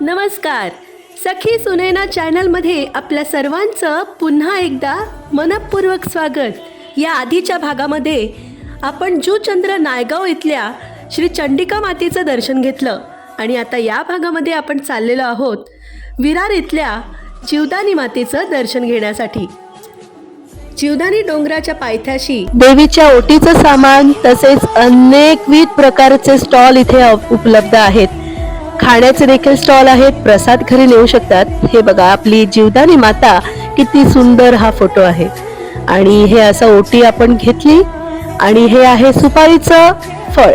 नमस्कार. सखी सुनैना चॅनलमध्ये आपल्या सर्वांचं पुन्हा एकदा मनपूर्वक स्वागत. या आधीच्या भागामध्ये आपण जूचंद्र नायगाव इथल्या श्री चंडिका मातेचं दर्शन घेतलं आणि आता या भागामध्ये आपण चाललेलो आहोत विरार इथल्या जीवदानी मातेचं दर्शन घेण्यासाठी. जीवदानी डोंगराच्या पायथ्याशी देवीच्या ओटीचं सामान तसेच अनेकविध प्रकारचे स्टॉल इथे उपलब्ध आहेत. खाण्याचे देखील स्टॉल आहेत. प्रसाद घरी नेऊ शकतात. हे बघा आपली जीवदानी माता किती सुंदर हा फोटो आहे. आणि हे असं ओटी आपण घेतली. आणि हे आहे सुपारीचं फळ.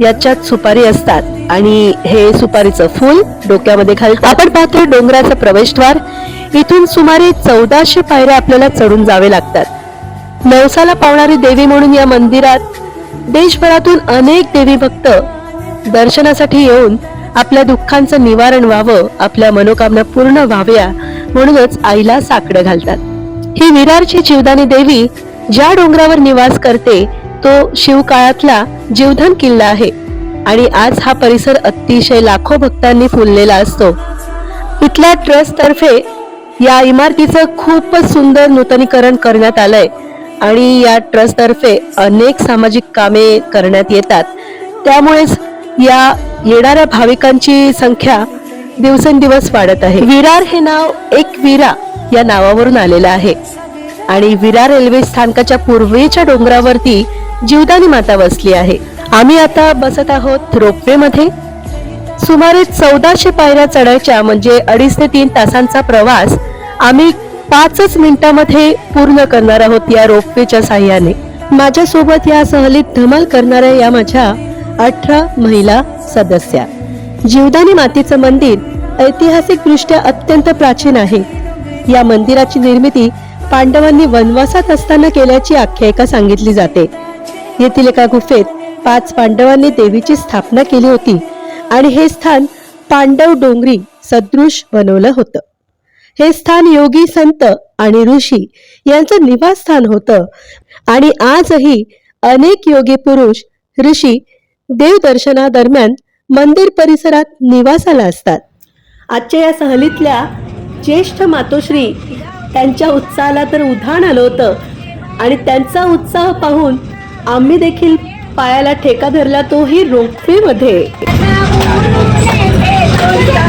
याच्यात सुपारी असतात. आणि हे सुपारीचं फूल डोक्यामध्ये घालतात. आपण पाहतोय डोंगराचं प्रवेशद्वार. इथून सुमारे चौदाशे पायऱ्या आपल्याला चढून जावे लागतात. नवसाला पावणारी देवी म्हणून या मंदिरात देशभरातून अनेक देवी भक्त दर्शनासाठी येऊन आपल्या दुःखांचं निवारण व्हावं आपल्या मनोकामना पूर्ण व्हाव्या म्हणूनच आईला साकडं घालतात. ही विरारची जीवदानी देवी ज्या डोंगरावर निवास करते तो शिवकाळातला जीवधन किल्ला आहे आणि आज हा परिसर अतिशय लाखो भक्तांनी फुललेला असतो. इथल्या ट्रस्ट तर्फे या इमारतीचं खूपच सुंदर नूतनीकरण करण्यात आलंय. आणि या ट्रस्टतर्फे अनेक सामाजिक कामे करण्यात येतात. त्यामुळेच या येणाऱ्या भाविकांची संख्या दिवसेंदिवस वाढत आहे. विरार हे नाव एक विरा या नावावरून आलेलं आहे. आणि विरार रेल्वे स्थानकाच्या पूर्वेच्या डोंगरावरती जीवदानी माता बसली आहे. आम्ही आता बसत आहोत रोपवे मध्ये सुमारे चौदाशे पायऱ्या चढायच्या म्हणजे अडीच ते तीन तासांचा प्रवास आम्ही पाचच मिनिटांमध्ये पूर्ण करणार आहोत या रोपवेच्या साह्याने. माझ्यासोबत या सहलीत धमाल करणाऱ्या या माझ्या अठरा महिला सदस्या. जीवदानी मातेचं मंदिर ऐतिहासिकदृष्ट्या अत्यंत प्राचीन आहे. या मंदिराची निर्मिती पांडवांनी वनवासात असताना केल्याची आख्यायिका सांगितली जाते. येथील एका गुफेत पाच पांडवांनी देवीची स्थापना केली होती. आणि हे स्थान पांडव डोंगरी सदृश बनवलं होतं. हे स्थान योगी संत आणि ऋषी यांचं निवासस्थान होतं आणि आजही अनेक योगी पुरुष ऋषी देवदर्शनादरम्यान मंदिर परिसरात निवासाला असतात. आजच्या या सहलीतल्या ज्येष्ठ मातोश्री त्यांच्या उत्साहाला तर उधाण आलं होतं आणि त्यांचा उत्साह पाहून आम्ही देखील पायाला ठेका धरला तोही रोपवे मध्ये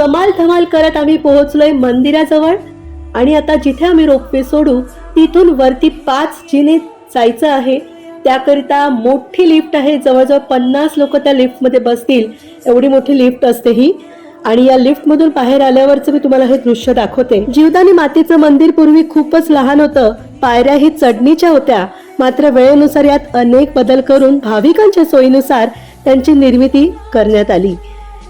कमाल धमाल करत आम्ही पोहोचलोय मंदिराजवळ. आणि आता जिथे आम्ही रोपवे सोडू तिथून वरती पाच जिने जायचं आहे. त्याकरिता मोठी लिफ्ट आहे. जवळजवळ पन्नास लोक त्या लिफ्टमध्ये बसतील. एवढी मोठी लिफ्ट असते ही. आणि या लिफ्टमधून बाहेर आल्यावरचं मी तुम्हाला हे दृश्य दाखवते. जीवदानी मातेचं मंदिर पूर्वी खूपच लहान होतं. पायऱ्या ही चढणीच्या होत्या. मात्र वेळेनुसार यात अनेक बदल करून भाविकांच्या सोयीनुसार त्यांची निर्मिती करण्यात आली.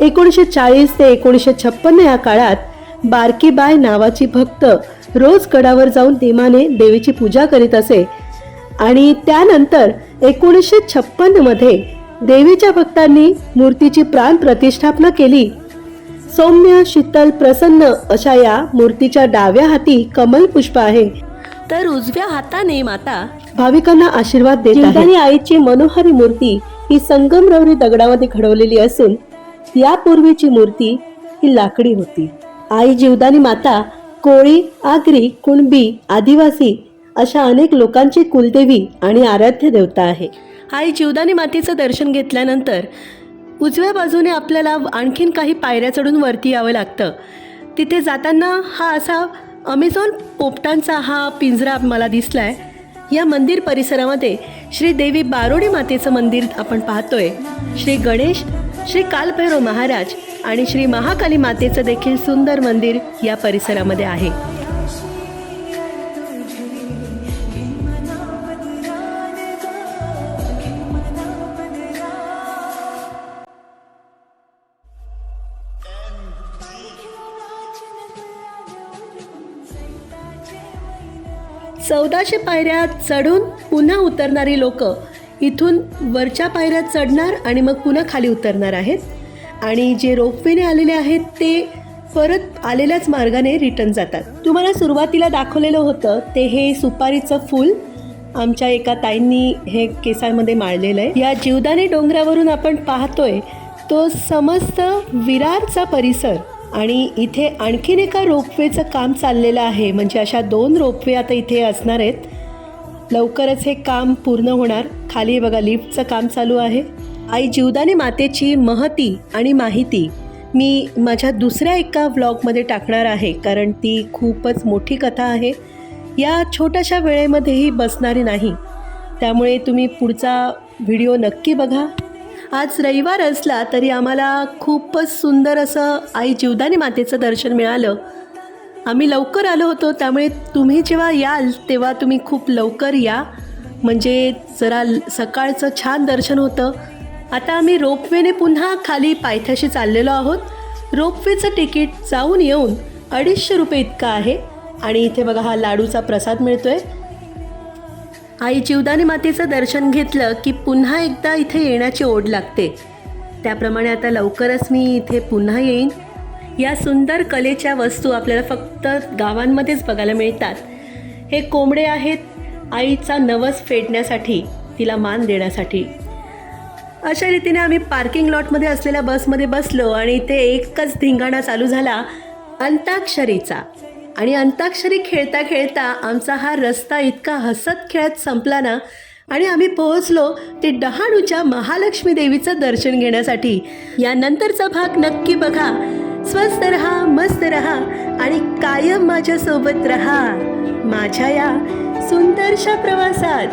एकोणीसशे चाळीस ते एकोणीसशे छप्पन्न या काळात बारकी बाय नावाची भक्त रोज गडावर जाऊन नेमाने देवीची पूजा करीत असे. आणि त्यानंतर एकोणीसशे छप्पन्नमध्ये देवीच्या भक्तांनी मूर्तीची प्राण प्रतिष्ठापना केली. सौम्य शीतल प्रसन्न अशा या मूर्तीच्या डाव्या हाती कमल पुष्प आहे. तर उजव्या हाताने माता भाविकांना आशीर्वाद देत आईची मनोहारी मूर्ती ही संगमरवरी दगडामध्ये घडवलेली असून यापूर्वीची मूर्ती ही लाकडी होती. आई जीवदानी माता कोळी आगरी कुणबी आदिवासी अशा अनेक लोकांची कुलदेवी आणि आराध्य देवता आहे. आई जीवदानी मातेचं दर्शन घेतल्यानंतर उजव्या बाजूने आपल्याला आणखीन काही पायऱ्या चढून वरती यावं लागतं. तिथे जाताना हा असा अमेझॉन पोपटांचा हा पिंजरा मला दिसला आहे या मंदिर परिसरामध्ये श्री देवी बारोडी मातेचं मंदिर आपण पाहतोय. श्री गणेश श्री कालभैरव महाराज आणि श्री महाकाली मातेचं देखील सुंदर मंदिर या परिसरामध्ये आहे. चौदाशे पायऱ्या चढून पुन्हा उतरणारी लोक इथून वरच्या पायऱ्या चढणार आणि मग पुन्हा खाली उतरणार आहेत. आणि जे रोपवेने आलेले आहेत ते परत आलेल्याच मार्गाने रिटर्न जातात. तुम्हाला सुरुवातीला दाखवलेलं होतं ते हे सुपारीचं फूल आमच्या एका ताईंनी हे केसांमध्ये माळलेलं आहे. या जीवदानी डोंगरावरून आपण पाहतोय तो समस्त विरारचा परिसर आणि इथे आणखीन एका रोपवेचं काम चाललेलं आहे. म्हणजे अशा दोन रोपवे आता इथे असणार आहेत. लवकरच हे काम पूर्ण होणार. खाली बघा लिफ्टचं काम चालू आहे. आई जीवदानी मातेची महती आणि माहिती मी माझ्या दुसऱ्या एका व्लॉगमध्ये टाकणार आहे कारण ती खूपच मोठी कथा आहे. या छोट्याशा वेळेमध्येही बसणारी नाही. त्यामुळे तुम्ही पुढचा व्हिडिओ नक्की बघा. आज रविवार असला तरी आम्हाला खूपच सुंदर असं आई जीवदानी मातेचं दर्शन मिळालं. आम्ही लवकर आलो होतो त्यामुळे तुम्ही जेव्हा याल तेव्हा तुम्ही खूप लवकर या. म्हणजे जरा ल- सकाळचं छान दर्शन होतं. आता आम्ही रोपवेने पुन्हा खाली पायथ्याशी चाललेलो आहोत. रोपवेचं तिकीट जाऊन येऊन अडीचशे रुपये इतकं आहे. आणि इथे बघा हा लाडूचा प्रसाद मिळतोय. आई जीवदानी मातेचं दर्शन घेतलं की पुन्हा एकदा इथे येण्याची ओढ लागते. त्याप्रमाणे आता लवकरच मी इथे पुन्हा येईन. या सुंदर कलेच्या वस्तू आपल्याला फक्त गावांमध्येच बघायला मिळतात. हे कोंबडे आहेत आईचा नवस फेडण्यासाठी तिला मान देण्यासाठी. अशा रीतीने आम्ही पार्किंग लॉटमध्ये असलेल्या बसमध्ये बसलो आणि इथे एकच धिंगाणा चालू झाला अंताक्षरीचा. आणि अंताक्षरी खेळता खेळता आमचा हा रस्ता इतका हसत खेळत संपला ना आणि आम्ही पोहोचलो ते डहाणूच्या महालक्ष्मी देवीचं दर्शन घेण्यासाठी. यानंतरचा भाग नक्की बघा. स्वस्त रहा मस्त रहा आणि कायम माझ्यासोबत रहा. माझ्या या सुंदरशा प्रवासात